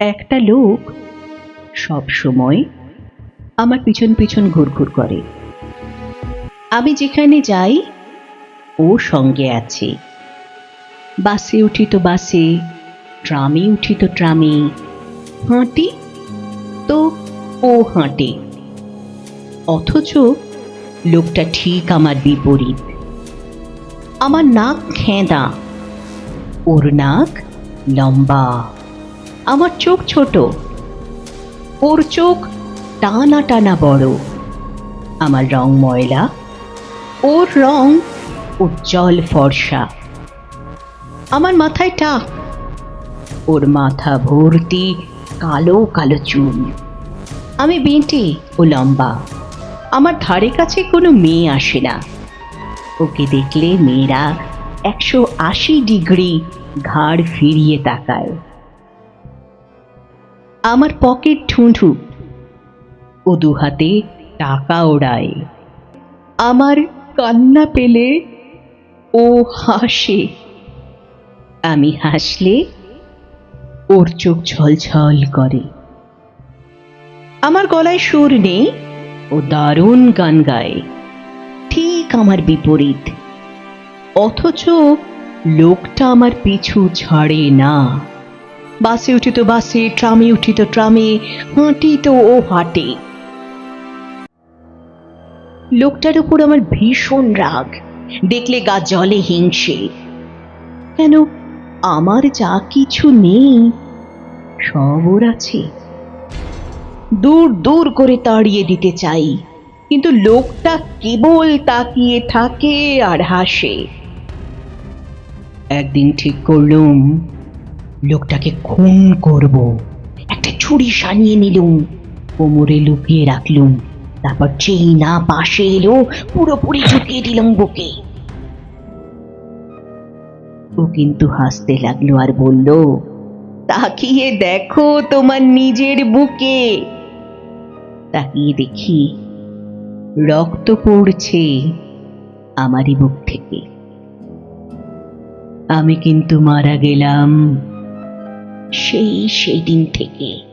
একটা লোক সব সময় আমার পিছন পিছন ঘুরঘুর করে। আমি যেখানে যাই, ও সঙ্গে আছে। বাসে উঠি তো বাসে, ট্রামে উঠি তো ট্রামে। হাঁটি তো ও হাঁটে। অথচ লোকটা ঠিক আমার বিপরীত। আমার নাক খেঁদা, ওর নাক লম্বা। আমার চোখ ছোট। ওর চোখ টানা টানা বড়। আমার রং ময়লা। ওর রং উজ্জ্বল ফর্সা। আমার মাথায় টাক। ওর মাথা ভর্তি কালো কালো চুল। আমি বেঁটে ও লম্বা। আমার ধারে কাছে কোনো মেয়ে আসে না। ওকে দেখলে মেয়েরা একশো আশি ডিগ্রি ঘাড় ফিরিয়ে তাকায়। আমার পকেট ঠুঁঠু ও দু হাতে টাকা ওড়ায়। আমার কান্না পেলে ও হাসে। আমি হাসলে ওর চোখ ছলছল করে। আমার গলায় সুর নেই ও দারুণ গান গায়। ঠিক আমার বিপরীত। অথচ লোকটা আমার পিছু ছাড়ে না। বাসে উঠি তো বাসে, ট্রামে উঠি তো ট্রামে হাঁটি তো ও হাঁটে। লোকটার উপর আমার ভীষণ রাগ। দেখলে গা জলে হিংসে। কেন? আমার যা কিছু নেই, সব ওর আছে। দূর দূর করে তাড়িয়ে দিতে চাই, কিন্তু লোকটা কেবল তাকিয়ে থাকে আর হাসে। একদিন ঠিক করলুম লোকটাকে খুন করব। একটা ছুরি সানিয়ে নিলুম, কোমরে লুকিয়ে রাখলুম, তারপর যেই না পাশে এলো, পুরোপুরি ঢুকিয়ে দিলাম বুকে। ও কিন্তু হাসতে লাগল আর বলল, তাকিয়ে দেখো তোমার নিজের বুকে। তাকিয়ে দেখি রক্ত পড়ছে আমারই বুক থেকে। আমি কিন্তু মারা গেলাম। সেই সেই দিন থেকে।